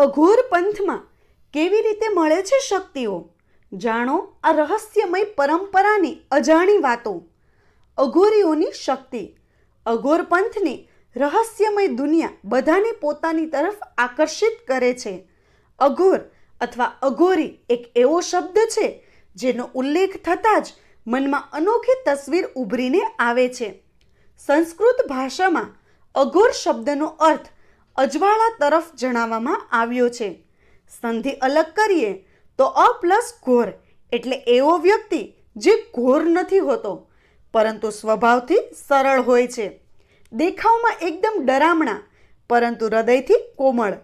અઘોર પંથમાં કેવી રીતે મળે છે શક્તિઓ? જાણો આ રહસ્યમય પરંપરાની અજાણી વાતો. અઘોરીઓની શક્તિ. અઘોર પંથની રહસ્યમય દુનિયા બધાને પોતાની તરફ આકર્ષિત કરે છે. અઘોર અથવા અઘોરી એક એવો શબ્દ છે જેનો ઉલ્લેખ થતાં જ મનમાં અનોખી તસવીર ઉભરીને આવે છે. સંસ્કૃત ભાષામાં અઘોર શબ્દનો અર્થ અજવાળા તરફ જણાવવામાં આવ્યો છે. સંધિ અલગ કરીએ તો અ પ્લસ ઘોર એટલે એવો વ્યક્તિ જે ઘોર નથી હોતો, પરંતુ સ્વભાવથી સરળ હોય છે. દેખાવમાં એકદમ ડરામણા, પરંતુ હૃદયથી કોમળ.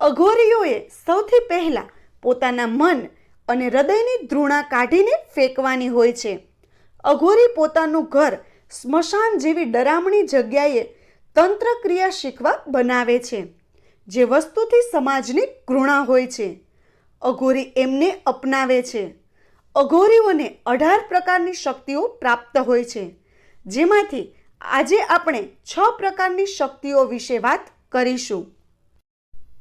અઘોરીઓએ સૌથી પહેલાં પોતાના મન અને હૃદયની ધૃણા કાઢીને ફેંકવાની હોય છે. અઘોરી પોતાનું ઘર સ્મશાન જેવી ડરામણી જગ્યાએ તંત્ર ક્રિયા શીખવા બનાવે છે, જે વસ્તુથી સમાજની ઘૃણા હોય છે. અઘોરી એમને અપનાવે છે. અઘોરીઓને અઢાર પ્રકારની શક્તિઓ પ્રાપ્ત હોય છે, જેમાંથી આજે આપણે છ પ્રકારની શક્તિઓ વિશે વાત કરીશું.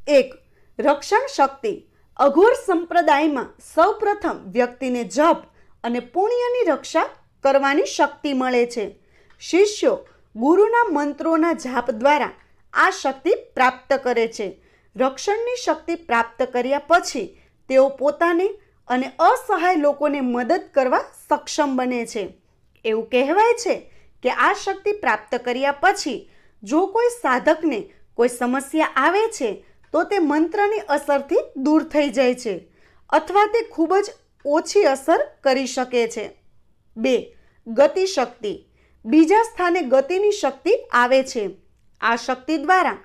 એક, રક્ષણ શક્તિ. અઘોર સંપ્રદાયમાં સૌપ્રથમ વ્યક્તિને જપ અને પુણ્યની રક્ષા કરવાની શક્તિ મળે છે. શિષ્યો ગુરુના મંત્રોના જાપ દ્વારા આ શક્તિ પ્રાપ્ત કરે છે. રક્ષણની શક્તિ પ્રાપ્ત કર્યા પછી તેઓ પોતાને અને અસહાય લોકોને મદદ કરવા સક્ષમ બને છે. એવું કહેવાય છે કે આ શક્તિ પ્રાપ્ત કર્યા પછી જો કોઈ સાધકને કોઈ સમસ્યા આવે છે, તો તે મંત્રની અસરથી દૂર થઈ જાય છે અથવા તે ખૂબ જ ઓછી અસર કરી શકે છે. બે ગતિ શક્તિ બીજા સ્થાને ગતિની શક્તિ આવે છે. આ શક્તિ દ્વારા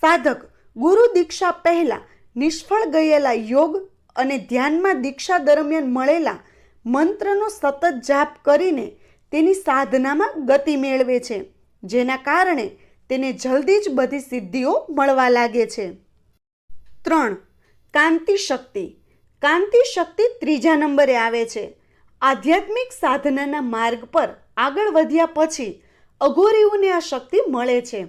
સાધક ગુરુ દીક્ષા પહેલા નિષ્ફળ ગયેલા યોગ અને ધ્યાનમાં દીક્ષા દરમિયાન મળેલા મંત્રનો સતત જાપ કરીને તેની સાધનામાં ગતિ મેળવે છે, જેના કારણે તેને જલ્દી જ બધી સિદ્ધિઓ મળવા લાગે છે. ત્રણ, કાંતિ શક્તિ. કાંતિ શક્તિ ત્રીજા નંબરે આવે છે. આધ્યાત્મિક સાધનાના માર્ગ પર આગળ વધ્યા પછી અઘોરીઓને આ શક્તિ મળે છે.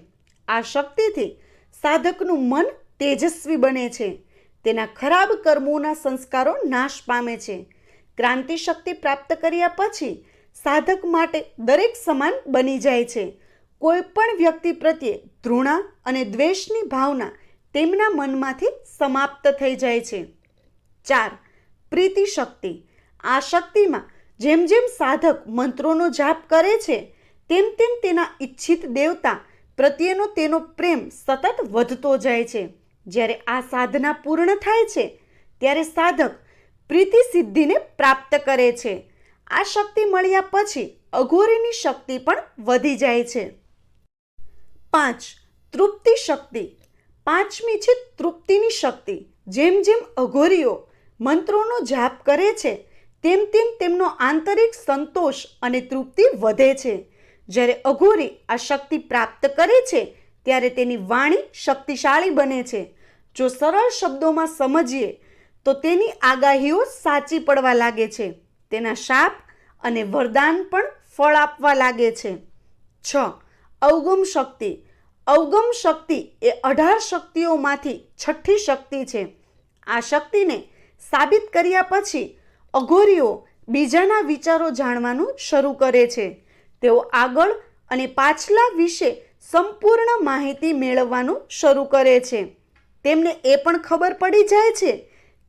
આ શક્તિથી સાધકનું મન તેજસ્વી બને છે. તેના ખરાબ કર્મોના સંસ્કારો નાશ પામે છે. ક્રાંતિ શક્તિ પ્રાપ્ત કર્યા પછી સાધક માટે દરેક સમાન બની જાય છે. કોઈ પણ વ્યક્તિ પ્રત્યે ધૃણા અને દ્વેષની ભાવના તેમના મનમાંથી સમાપ્ત થઈ જાય છે. ચાર, પ્રીતિ શક્તિ. આ શક્તિમાં જેમ જેમ સાધક મંત્રોનો જાપ કરે છે, તેમ તેમ તેના ઈચ્છિત દેવતા પ્રત્યેનો તેનો પ્રેમ સતત વધતો જાય છે. જ્યારે આ સાધના પૂર્ણ થાય છે, ત્યારે સાધક પ્રીતિ સિદ્ધિને પ્રાપ્ત કરે છે. આ શક્તિ મળ્યા પછી અઘોરીની શક્તિ પણ વધી જાય છે. પાંચ, તૃપ્તિ શક્તિ. પાંચમી છે તૃપ્તિની શક્તિ. જેમ જેમ અઘોરીઓ મંત્રોનો જાપ કરે છે તેમ તેમ તેમનો આંતરિક સંતોષ અને તૃપ્તિ વધે છે. જ્યારે અઘોરી આ શક્તિ પ્રાપ્ત કરે છે, ત્યારે તેની વાણી શક્તિશાળી બને છે. જો સરળ શબ્દોમાં સમજીએ, તો તેની આગાહીઓ સાચી પડવા લાગે છે. તેના શાપ અને વરદાન પણ ફળ આપવા લાગે છે. છ. અવગમ શક્તિ. અવગમ શક્તિ એ અઢાર શક્તિઓમાંથી છઠ્ઠી શક્તિ છે. આ શક્તિને સાબિત કર્યા પછી અઘોરીઓ બીજાના વિચારો જાણવાનું શરૂ કરે છે. તેઓ આગળ અને પાછલા વિશે સંપૂર્ણ માહિતી મેળવવાનું શરૂ કરે છે. તેમને એ પણ ખબર પડી જાય છે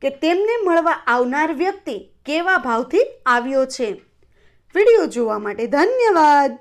કે તેમને મળવા આવનાર વ્યક્તિ કેવા ભાવથી આવ્યો છે. વીડિયો જોવા માટે ધન્યવાદ!